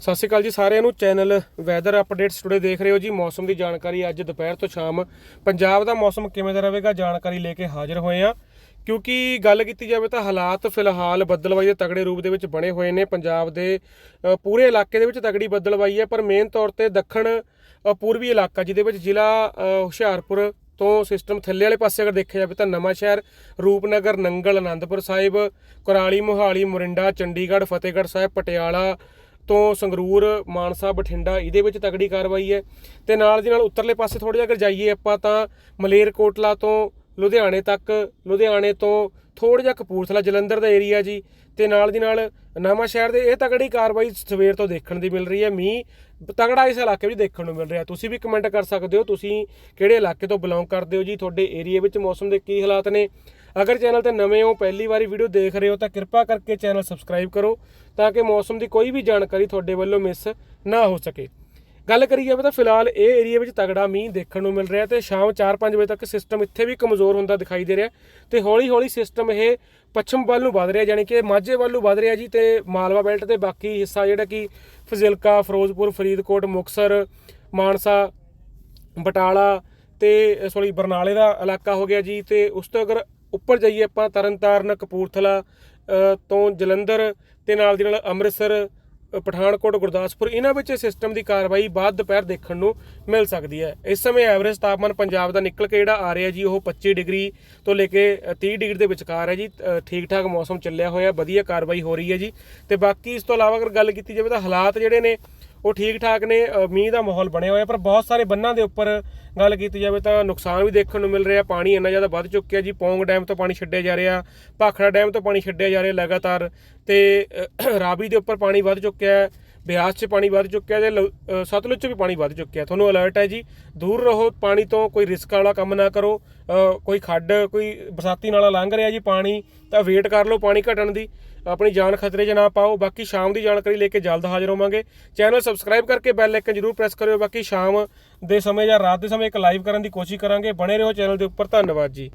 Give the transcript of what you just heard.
ਸਤਿ ਸ਼੍ਰੀ ਅਕਾਲ ਜੀ ਸਾਰਿਆਂ ਨੂੰ। ਚੈਨਲ ਵੈਦਰ ਅਪਡੇਟਸ ਟੁਡੇ ਦੇਖ ਰਹੇ ਹੋ ਜੀ। ਮੌਸਮ ਦੀ ਜਾਣਕਾਰੀ ਅੱਜ ਦੁਪਹਿਰ ਤੋਂ ਸ਼ਾਮ। ਪੰਜਾਬ ਦਾ ਮੌਸਮ ਕਿਵੇਂ ਦਾ ਰਹੇਗਾ ਜਾਣਕਾਰੀ ਲੈ ਕੇ ਹਾਜ਼ਰ ਹੋਏ ਆ ਕਿਉਂਕਿ ਗੱਲ ਕੀਤੀ ਜਾਵੇ ਤਾਂ ਹਾਲਾਤ ਫਿਲਹਾਲ ਬੱਦਲਵਾਈ ਦੇ ਤਗੜੇ ਰੂਪ ਦੇ ਵਿੱਚ ਬਣੇ ਹੋਏ ਨੇ। ਪੰਜਾਬ ਦੇ ਪੂਰੇ ਇਲਾਕੇ ਦੇ ਵਿੱਚ ਤਗੜੀ ਬੱਦਲਵਾਈ ਹੈ, ਪਰ ਮੇਨ ਤੌਰ ਤੇ ਦੱਖਣ ਪੂਰਬੀ ਇਲਾਕਾ, ਜਿਹਦੇ ਵਿੱਚ ਜ਼ਿਲ੍ਹਾ ਹੁਸ਼ਿਆਰਪੁਰ ਤੋਂ ਸਿਸਟਮ ਥੱਲੇ ਵਾਲੇ ਪਾਸੇ ਅਗਰ ਦੇਖਿਆ ਜਾਵੇ ਤਾਂ ਨਵਾਂ ਸ਼ਹਿਰ, ਰੂਪਨਗਰ, ਨੰਗਲ ਆਨੰਦਪੁਰ ਸਾਹਿਬ, ਕੁਰਾਲੀ, ਮੋਹਾਲੀ, ਮੋਰਿੰਡਾ, ਚੰਡੀਗੜ੍ਹ, ਫਤਿਹਗੜ੍ਹ ਸਾਹਿਬ, ਪਟਿਆਲਾ ਤੋਂ ਸੰਗਰੂਰ, ਮਾਨਸਾ, ਬਠਿੰਡਾ ਇਹਦੇ ਵਿੱਚ ਤਗੜੀ ਕਾਰਵਾਈ ਹੈ ਤੇ ਨਾਲ ਦੀ ਨਾਲ ਉੱਤਰਲੇ ਪਾਸੇ ਥੋੜਾ ਜਿਹਾ ਅਗਰ ਜਾਈਏ ਆਪਾਂ ਤਾਂ ਮਲੇਰਕੋਟਲਾ ਤੋਂ ਲੁਧਿਆਣੇ ਤੱਕ, ਲੁਧਿਆਣੇ ਤੋਂ ਥੋੜਾ ਜਿਹਾ ਕਪੂਰਥਲਾ, ਜਲੰਧਰ ਦਾ ਏਰੀਆ ਜੀ ਤੇ ਨਾਲ ਦੀ ਨਾਲ ਨਵਾਂ ਸ਼ਹਿਰ ਦੇ ਇਹ ਤਗੜੀ ਕਾਰਵਾਈ ਸਵੇਰ ਤੋਂ ਦੇਖਣ ਦੀ ਮਿਲ ਰਹੀ ਹੈ। ਮੀਂਹ ਤਗੜਾ ਇਸ ਇਲਾਕੇ ਵਿੱਚ ਦੇਖਣ ਨੂੰ ਮਿਲ ਰਿਹਾ। ਤੁਸੀਂ ਵੀ ਕਮੈਂਟ ਕਰ ਸਕਦੇ ਹੋ। ਤੁਸੀਂ ਕਿਹੜੇ ਇਲਾਕੇ ਤੋਂ ਬਿਲੋਂਗ ਕਰਦੇ ਹੋ ਜੀ? ਤੁਹਾਡੇ ਏਰੀਆ ਵਿੱਚ ਮੌਸਮ ਦੇ ਕੀ ਹਾਲਾਤ ਨੇ? ਅਗਰ ਚੈਨਲ ਤੇ ਨਵੇਂ ਹੋ, ਪਹਿਲੀ ਵਾਰੀ ਵੀਡੀਓ ਦੇਖ ਰਹੇ ਹੋ, ਤਾਂ ਕਿਰਪਾ ਕਰਕੇ ਚੈਨਲ ਸਬਸਕ੍ਰਾਈਬ ਕਰੋ ਤਾਂ ਕਿ ਮੌਸਮ ਦੀ ਕੋਈ ਵੀ ਜਾਣਕਾਰੀ ਤੁਹਾਡੇ ਵੱਲੋਂ ਮਿਸ ਨਾ ਹੋ ਸਕੇ। ਗੱਲ ਕਰੀ ਜਾਵੇ ਤਾਂ ਫਿਲਹਾਲ ਇਹ ਏਰੀਆ ਵਿੱਚ ਤਗੜਾ ਮੀਂਹ ਦੇਖਣ ਨੂੰ ਮਿਲ ਰਿਹਾ ਤੇ ਸ਼ਾਮ 4-5 ਵਜੇ ਤੱਕ ਸਿਸਟਮ ਇੱਥੇ ਵੀ ਕਮਜ਼ੋਰ ਹੁੰਦਾ ਦਿਖਾਈ ਦੇ ਰਿਹਾ ਤੇ ਹੌਲੀ-ਹੌਲੀ ਸਿਸਟਮ ਇਹ ਪੱਛਮ ਵੱਲ ਨੂੰ ਵਧ ਰਿਹਾ, ਯਾਨੀ ਕਿ ਮਾਝੇ ਵੱਲ ਨੂੰ ਵਧ ਰਿਹਾ ਜੀ ਤੇ ਮਾਲਵਾ ਬੈਲਟ ਦੇ ਬਾਕੀ ਹਿੱਸਾ ਜਿਹੜਾ ਕਿ ਫਜ਼ਿਲਕਾ, ਫਿਰੋਜ਼ਪੁਰ, ਫਰੀਦਕੋਟ ਮੁਕਸਰ ਮਾਨਸਾ, ਬਟਾਲਾ ਤੇ ਸੌਰੀ ਬਰਨਾਲੇ ਦਾ ਇਲਾਕਾ ਹੋ ਗਿਆ ਜੀ ਤੇ ਉਸ ਤੋਂ ਅਗਰ ਉੱਪਰ ਜਾਈਏ ਆਪਾਂ ਤਰਨਤਾਰਨ ਕਪੂਰਥਲਾ ਤੋਂ ਜਲੰਧਰ ਤੇ ਨਾਲ ਦੀ ਨਾਲ ਅੰਮ੍ਰਿਤਸਰ ਪਠਾਨਕੋਟ ਗੁਰਦਾਸਪੁਰ ਇਹਨਾਂ ਵਿੱਚ ਸਿਸਟਮ ਦੀ ਕਾਰਵਾਈ ਬਾਅਦ ਦੁਪਹਿਰ ਦੇਖਣ ਨੂੰ ਮਿਲ ਸਕਦੀ ਹੈ। ਇਸ ਸਮੇਂ ਐਵਰੇਜ ਤਾਪਮਾਨ ਪੰਜਾਬ ਦਾ ਨਿਕਲ ਕੇ ਜਿਹੜਾ ਆ ਰਿਹਾ ਜੀ ਉਹ 25 ਡਿਗਰੀ ਤੋਂ ਲੈ ਕੇ ਅ, 30 ਡਿਗਰੀ ਦੇ ਵਿਚਕਾਰ ਹੈ ਜੀ। ਠੀਕ ਠਾਕ ਮੌਸਮ ਚੱਲਿਆ ਹੋਇਆ ਵਧੀਆ ਕਾਰਵਾਈ ਹੋ ਰਹੀ ਹੈ ਜੀ। ਤੇ ਬਾਕੀ ਇਸ ਤੋਂ ਇਲਾਵਾ ਅਗਰ ਗੱਲ ਕੀਤੀ ਜਾਵੇ ਤਾਂ ਹਾਲਾਤ ਜਿਹੜੇ ਨੇ ਉਹ ਠੀਕ ਠਾਕ ਨੇ ਮੀਂਹ ਦਾ ਮਾਹੌਲ ਬਣਿਆ ਹੋਇਆ ਪਰ ਬਹੁਤ ਸਾਰੇ ਬੰਨਾਂ ਦੇ ਉੱਪਰ ਗੱਲ ਕੀਤੀ ਜਾਵੇ ਤਾਂ ਨੁਕਸਾਨ ਵੀ ਦੇਖਣ ਨੂੰ ਮਿਲ ਰਿਹਾ ਪਾਣੀ ਇੰਨਾ ਜ਼ਿਆਦਾ ਵੱਧ ਚੁੱਕਿਆ ਜੀ ਪੌਂਗ ਡੈਮ ਤੋਂ ਪਾਣੀ ਛੱਡਿਆ ਜਾ ਰਿਹਾ ਭਾਖੜਾ ਡੈਮ ਤੋਂ ਪਾਣੀ ਛੱਡਿਆ ਜਾ ਰਿਹਾ ਲਗਾਤਾਰ ਤੇ ਅ, ਰਾਵੀ ਦੇ ਉੱਪਰ ਪਾਣੀ ਵੱਧ ਚੁੱਕਿਆ ਬਿਆਸ 'ਚ ਪਾਣੀ ਵੱਧ ਚੁੱਕਿਆ ਤੇ ਲ- ਅ, ਸਤਲੁਜ 'ਚ ਵੀ ਪਾਣੀ ਵੱਧ ਚੁੱਕਿਆ। ਤੁਹਾਨੂੰ ਅਲਰਟ ਹੈ ਜੀ ਦੂਰ ਰਹੋ ਪਾਣੀ ਤੋਂ ਕੋਈ ਰਿਸਕ ਵਾਲਾ ਕੰਮ ਨਾ ਕਰੋ। ਅ, ਕੋਈ ਖੱਡ ਕੋਈ ਬਰਸਾਤੀ ਨਾਲਾ ਲੰਘ ਰਿਹਾ ਜੀ ਪਾਣੀ ਤਾਂ ਵੇਟ ਕਰ ਲਓ ਪਾਣੀ ਘਟਣ ਦੀ। ਆਪਣੀ ਜਾਨ ਖਤਰੇ 'ਚ ਨਾ ਪਾਓ। ਬਾਕੀ ਸ਼ਾਮ ਦੀ ਜਾਣਕਾਰੀ ਲੈ ਕੇ ਜਲਦ ਹਾਜ਼ਰ ਹੋਵਾਂਗੇ। ਚੈਨਲ ਸਬਸਕ੍ਰਾਈਬ ਕਰਕੇ ਬੈਲ ਆਈਕਨ ਜਰੂਰ ਪ੍ਰੈਸ ਕਰਿਓ। ਬਾਕੀ ਸ਼ਾਮ ਦੇ ਸਮੇਂ ਜਾਂ ਰਾਤ ਦੇ ਸਮੇਂ ਇੱਕ ਲਾਈਵ ਕਰਨ ਦੀ ਕੋਸ਼ਿਸ਼ ਕਰਾਂਗੇ। ਬਣੇ ਰਹੋ ਚੈਨਲ ਦੇ ਉੱਪਰ। ਧੰਨਵਾਦ ਜੀ।